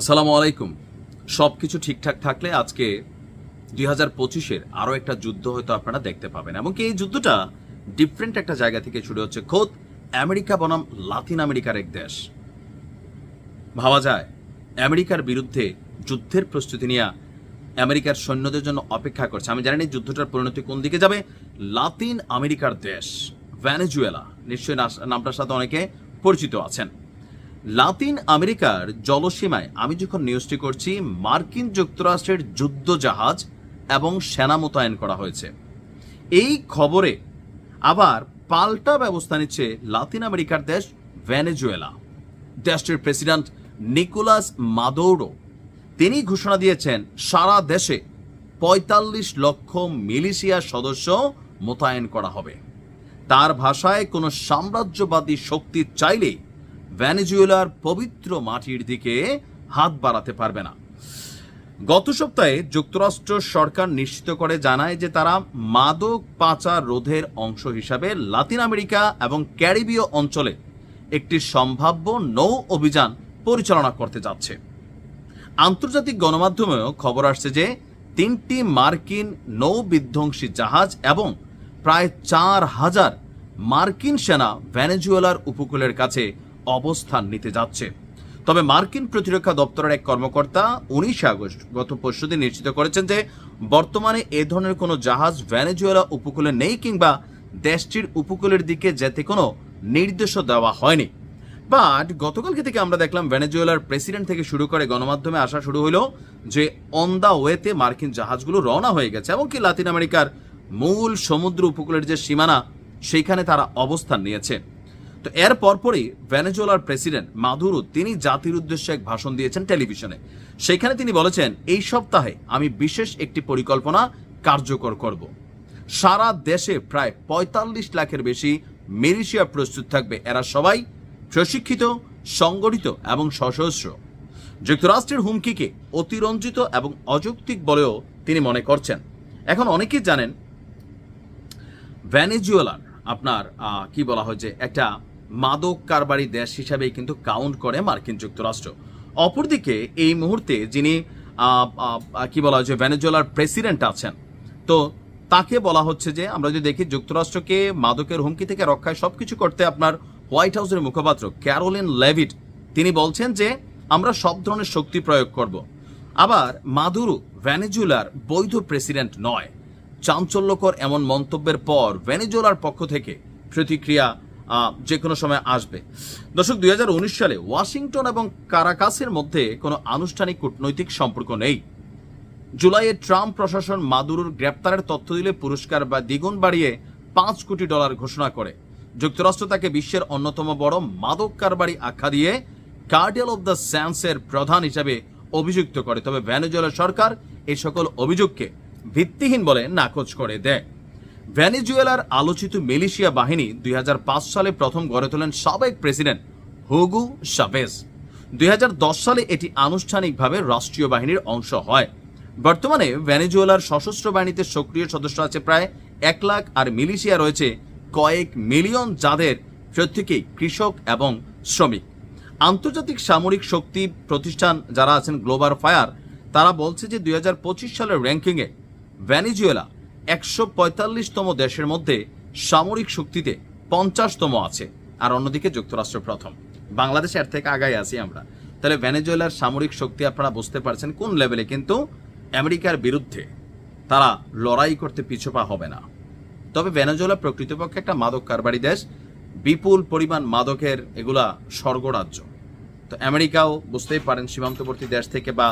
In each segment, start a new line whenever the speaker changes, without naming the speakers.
আসসালামু আলাইকুম। সব কিছু ঠিকঠাক থাকলে আজকে দুই হাজার পঁচিশের আরও একটা যুদ্ধ হয়তো আপনারা দেখতে পাবেন। এমনকি এই যুদ্ধটা ডিফারেন্ট একটা জায়গা থেকে শুরু হচ্ছে? খোদ আমেরিকা বনাম লাতিন আমেরিকার এক দেশ। ভাবা যায়, আমেরিকার বিরুদ্ধে যুদ্ধের প্রস্তুতি নিয়ে আমেরিকার সৈন্যদের জন্য অপেক্ষা করছে। আমি জানি যুদ্ধটার পরিণতি কোন দিকে যাবে। লাতিন আমেরিকার দেশ ভ্যানেজুয়েলা নিশ্চয়ই নামটার সাথে অনেকে পরিচিত আছেন। লাতিন আমেরিকার জলসীমায় আমি যখন নিউজটি করছি, মার্কিন যুক্তরাষ্ট্রের যুদ্ধ জাহাজ এবং সেনা মোতায়েন করা হয়েছে। এই খবরে আবার পাল্টা ব্যবস্থা নিচ্ছে লাতিন আমেরিকার দেশ ভেনেজুয়েলা। দেশটির প্রেসিডেন্ট নিকোলাস মাদৌরো, তিনি ঘোষণা দিয়েছেন, সারা দেশে পঁয়তাল্লিশ লক্ষ মিলিশিয়া সদস্য মোতায়েন করা হবে। তার ভাষায় কোনো সাম্রাজ্যবাদী শক্তি চাইলেই ভ্যানেজুয়েলার পবিত্র মাটির দিকে হাত বাড়াতে পারবে না। গত সপ্তাহে যুক্তরাষ্ট্র সরকার নিশ্চিত করে জানায় যে তারা মাদক পাচার রোধের অংশ হিসাবে লাতিন আমেরিকা এবং ক্যারিবীয় অঞ্চলে একটি সম্ভাব্য নৌ অভিযান পরিচালনা করতে যাচ্ছে। আন্তর্জাতিক গণমাধ্যমেও খবর আসছে যে তিনটি মার্কিন নৌ বিধ্বংসী জাহাজ এবং প্রায় চার হাজার মার্কিন সেনা ভেনেজুয়েলার উপকূলের কাছে অবস্থান নিতে যাচ্ছে। তবে মার্কিন প্রতিরক্ষা দপ্তরের এক কর্মকর্তা উনিশে আগস্ট গত পরশুদিন নিশ্চিত করেছেন যে, বর্তমানে এ ধরনের কোনো জাহাজ ভেনেজুয়েলা উপকূলে নেই কিংবা দেশটির উপকূলের দিকে যেতে কোনো নির্দেশও দেওয়া হয়নি। বাট গতকালকে থেকে আমরা দেখলাম ভেনেজুয়েলার প্রেসিডেন্ট থেকে শুরু করে গণমাধ্যমে আসা শুরু হলো যে অন দা ওয়েতে মার্কিন জাহাজগুলো রওনা হয়ে গেছে। এমনকি লাতিন আমেরিকার মূল সমুদ্র উপকূলের যে সীমানা সেইখানে তারা অবস্থান নিয়েছে। তো এর পরপরই ভেনেজুয়েলার প্রেসিডেন্ট মাদুরু, তিনি জাতির উদ্দেশ্যে এক ভাষণ দিয়েছেন টেলিভিশনে। সেখানে তিনি বলেছেন, এই সপ্তাহে আমি বিশেষ একটি পরিকল্পনা কার্যকর করব। সারা দেশে প্রায় পঁয়তাল্লিশ লাখের বেশি মিলিশিয়া প্রস্তুত থাকবে। এরা সবাই প্রশিক্ষিত, সংগঠিত এবং সশস্ত্র। যুক্তরাষ্ট্রের হুমকিকে অতিরঞ্জিত এবং অযৌক্তিক বলেও তিনি মনে করছেন। এখন অনেকেই জানেন ভ্যানেজুয়েলার আপনার কি বলা হয় যে একটা মাদক কারবারি দেশ হিসাবেই কিন্তু কাউন্ট করে মার্কিন যুক্তরাষ্ট্র। অপরদিকে এই মুহূর্তে যিনি কি বলা হয় যে ভ্যানেজুয়েলার প্রেসিডেন্ট আছেন, তো তাকে বলা হচ্ছে যে আমরা যদি দেখি যুক্তরাষ্ট্রকে মাদকের হুমকি থেকে রক্ষায় সবকিছু করতে আপনার হোয়াইট হাউসের মুখপাত্র ক্যারোলিন লেভিট, তিনি বলছেন যে আমরা সব ধরনের শক্তি প্রয়োগ করব। আবার মাদুরু ভ্যানেজুয়েলার বৈধ প্রেসিডেন্ট নয়। চাঞ্চল্যকর এমন মন্তব্যের পর ভেনেজুয়েলার পক্ষ থেকে প্রতিক্রিয়া যে কোনো সময় আসবে। দর্শক, দুই সালে ওয়াশিংটন এবং কারাকাসের মধ্যে কোনো আনুষ্ঠানিক কূটনৈতিক সম্পর্ক নেই। জুলাইয়ে ট্রাম্প প্রশাসন মাদুরোর গ্রেপ্তারের তথ্য দিলে পুরস্কার বা দ্বিগুণ বাড়িয়ে পাঁচ কোটি ডলার ঘোষণা করে। যুক্তরাষ্ট্র তাকে বিশ্বের অন্যতম বড় মাদক কারবারি আখ্যা দিয়ে কার্ডিয়াল অব দ্য স্যান্সের প্রধান হিসাবে অভিযুক্ত করে। তবে ভ্যানেজুয়েলা সরকার এই সকল অভিযোগকে ভিত্তিহীন বলে নাকচ করে দেয়। ভ্যানেজুয়েলার আলোচিত মিলিশিয়া বাহিনী দুই হাজার পাঁচ সালে প্রথম গড়ে তোলেন সাবেক প্রেসিডেন্ট হুগু শাভেজ দুই সালে এটি আনুষ্ঠানিকভাবে রাষ্ট্রীয় বাহিনীর অংশ হয়। বর্তমানে ভেনেজুয়েলার সশস্ত্র বাহিনীতে সক্রিয় সদস্য আছে প্রায় এক লাখ আর মিলিশিয়া রয়েছে কয়েক মিলিয়ন যাদের প্রত্যেকেই কৃষক এবং শ্রমিক। আন্তর্জাতিক সামরিক শক্তি প্রতিষ্ঠান যারা আছেন গ্লোবাল ফায়ার, তারা বলছে যে দুই হাজার পঁচিশ সালের র্যাঙ্কিংয়ে ভেনেজুয়েলা একশো পঁয়তাল্লিশতম দেশের মধ্যে সামরিক শক্তিতে পঞ্চাশতম আছে। আর অন্যদিকে যুক্তরাষ্ট্র প্রথম। বাংলাদেশ এর থেকে আগায় আছি আমরা। তাহলে ভেনেজুয়েলার সামরিক শক্তি আপনারা বুঝতে পারছেন কোন লেভেলে, কিন্তু আমেরিকার বিরুদ্ধে তারা লড়াই করতে পিছপা হবে না। তবে ভেনেজুয়েলা প্রকৃতপক্ষে একটা মাদক কারবারি দেশ। বিপুল পরিমাণ মাদকের এগুলা স্বর্গরাজ্য। তো আমেরিকাও বুঝতেই পারেন সীমান্তবর্তী দেশ থেকে বা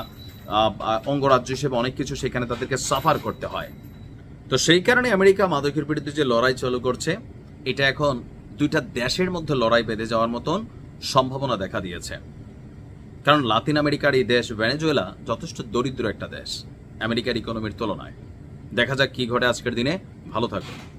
অঙ্গরাজ্য হিসেবে অনেক কিছু সেখানে তাদেরকে সাফার করতে হয়। তো সেই কারণে আমেরিকা মাদকের বিরুদ্ধে যে লড়াই চালু করছে, এটা এখন দুইটা দেশের মধ্যে লড়াই বেঁধে যাওয়ার মতন সম্ভাবনা দেখা দিয়েছে। কারণ লাতিন আমেরিকার এই দেশ ভেনেজুয়েলা যথেষ্ট দরিদ্র একটা দেশ, আমেরিকার ইকোনমির তুলনায়। দেখা যাক কি ঘটে আজকের দিনে। ভালো থাকুন।